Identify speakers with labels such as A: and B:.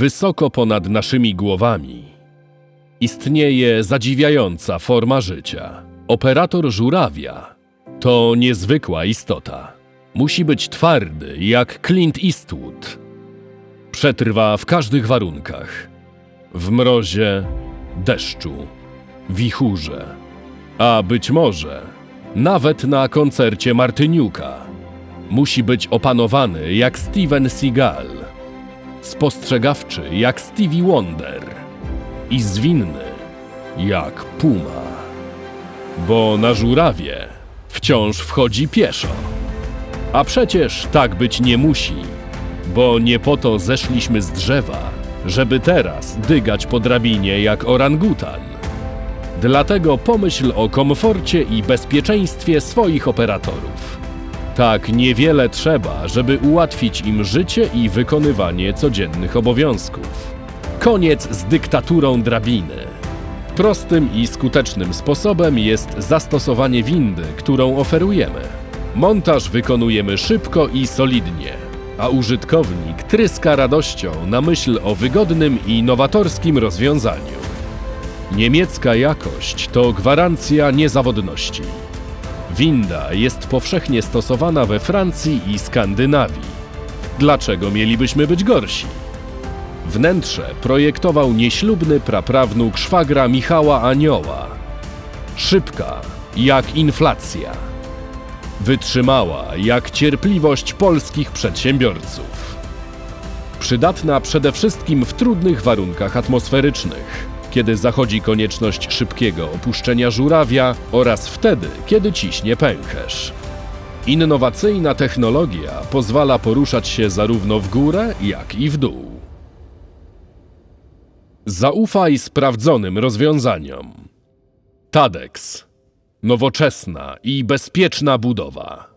A: wysoko ponad naszymi głowami, istnieje zadziwiająca forma życia. Operator żurawia to niezwykła istota. Musi być twardy jak Clint Eastwood. Przetrwa w każdych warunkach. W mrozie, deszczu, wichurze, a być może nawet na koncercie Martyniuka. Musi być opanowany jak Steven Seagal, spostrzegawczy jak Stevie Wonder i zwinny jak Puma. Bo na żurawie wciąż wchodzi pieszo. A przecież tak być nie musi, bo nie po to zeszliśmy z drzewa, żeby teraz dygać po drabinie jak orangutan. Dlatego pomyśl o komforcie i bezpieczeństwie swoich operatorów. Tak niewiele trzeba, żeby ułatwić im życie i wykonywanie codziennych obowiązków. Koniec z dyktaturą drabiny. Prostym i skutecznym sposobem jest zastosowanie windy, którą oferujemy. Montaż wykonujemy szybko i solidnie, a użytkownik tryska radością na myśl o wygodnym i nowatorskim rozwiązaniu. Niemiecka jakość to gwarancja niezawodności. Winda jest powszechnie stosowana we Francji i Skandynawii. Dlaczego mielibyśmy być gorsi? Wnętrze projektował nieślubny praprawnuk szwagra Michała Anioła. Szybka jak inflacja. Wytrzymała jak cierpliwość polskich przedsiębiorców. Przydatna przede wszystkim w trudnych warunkach atmosferycznych, kiedy zachodzi konieczność szybkiego opuszczenia żurawia oraz wtedy, kiedy ciśnie pęcherz. Innowacyjna technologia pozwala poruszać się zarówno w górę, jak i w dół. Zaufaj sprawdzonym rozwiązaniom. Tadex. Nowoczesna i bezpieczna budowa.